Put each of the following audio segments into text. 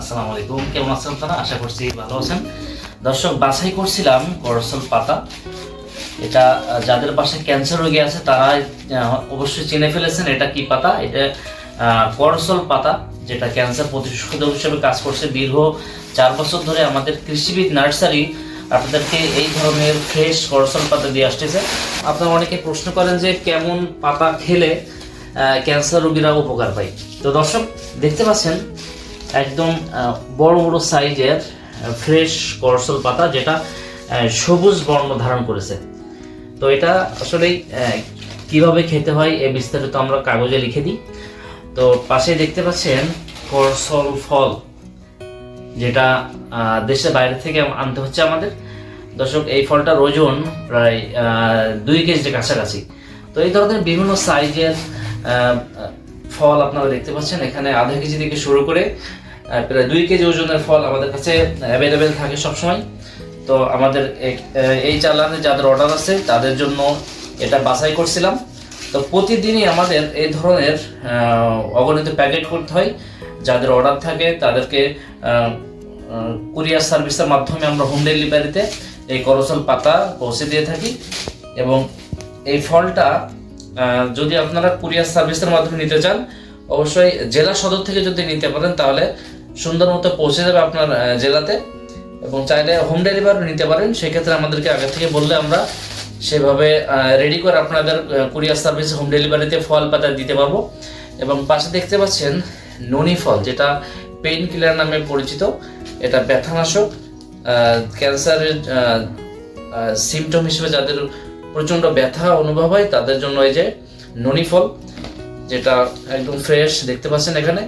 আসসালামু আলাইকুম। কেমন আছেন আপনারা? আশা করছি ভালো আছেন। দর্শক, বাছাই করছিলাম করসল পাতা। এটা যাদের পাশে ক্যান্সার রোগী আছে, তারা অবশ্যই চিনে ফেলেছেন এটা কি পাতা। এটা করসল পাতা, যেটা ক্যান্সার প্রতিষেধক হিসেবে কাজ করছে। দীর্ঘ চার বছর ধরে আমাদের কৃষিবিদ নার্সারি আপনাদেরকে এই ধরনের ফ্রেশ করসল পাতা দিয়ে আসতেছে। আপনারা অনেকে প্রশ্ন করেন যে, কেমন পাতা খেলে ক্যান্সার রোগীরা উপকার পায়? তো দর্শক, দেখতে পাচ্ছেন একদম বড় বড় সাইজের ফ্রেশ করসল পাতা যেটা সবুজ বর্ণ ধারণ করেছে। তো এটা আসলে কীভাবে খেতে হয় এ বিস্তারিত আমরা কাগজে লিখে দিই। তো পাশে দেখতে পাচ্ছেন করসল ফল, যেটা দেশের বাইরে থেকে আনতে হচ্ছে আমাদের। দর্শক, এই ফলটার ওজন প্রায় দুই কেজির কাছাকাছি। তো এই ধরনের বিভিন্ন সাইজের ফল আপনারা দেখতে পাচ্ছেন। এখানে আধা কেজি থেকে শুরু করে প্রায় দুই কেজি ওজনের ফল আমাদের কাছে অ্যাভেলেবেল থাকে সবসময়। তো আমাদের এই- চালানে যাদের অর্ডার আছে, তাদের জন্য এটা বাছাই করছিলাম। তো প্রতিদিনই আমাদের এই ধরনের অগণিত প্যাকেট করতে হয়। যাদের অর্ডার থাকে, তাদেরকে কুরিয়ার সার্ভিসের মাধ্যমে আমরা হোম ডেলিভারিতে এই করসল পাতা পৌঁছে দিয়ে থাকি। এবং এই ফলটা যদি আপনারা কুরিয়ার সার্ভিসের মাধ্যমে নিতে চান অবশ্যই জেলা সদর থেকে যদি নিতে পারেন, তাহলে সুন্দর মতো পৌঁছে যাবে আপনার জেলাতে। এবং চাইলে হোম ডেলিভারি নিতে পারেন। সেক্ষেত্রে আমাদেরকে আগে থেকে বললে আমরা সেভাবে রেডি করে আপনাদের কুরিয়ার সার্ভিস হোম ডেলিভারিতে ফল পাতা দিতে পারব। এবং পাশে দেখতে পাচ্ছেন ননি ফল, যেটা পেইন কিলার নামে পরিচিত। এটা ব্যথানাশক ক্যান্সারের সিমটম হিসেবে যাদের প্রচণ্ড ব্যথা অনুভব হয়, তাদের জন্য এই যে ননি ফল। যেটা একদম ফ্রেশ দেখতে পাচ্ছেন এখানে।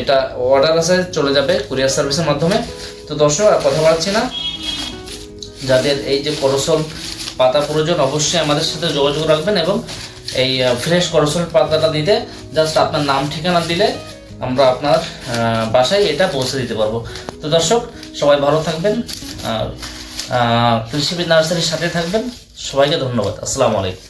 এটা অর্ডার আছে, চলে যাবে কুরিয়ার সার্ভিসের মাধ্যমে। তো দর্শক, আর কথা বলছি না। যাদের এই যে করসল পাতা প্রয়োজন, অবশ্যই আমাদের সাথে যোগাযোগ রাখবেন এবং এই ফ্রেশ করসল পাতাটা দিতে জাস্ট আপনার নাম, ঠিকানা দিলে আমরা আপনার বাসায় এটা পৌঁছে দিতে পারব। তো দর্শক, সবাই ভালো থাকবেন কৃষিবিদ নার্সারির সাথে থাকবেন। সবাইকে ধন্যবাদ। আসসালামু আলাইকুম।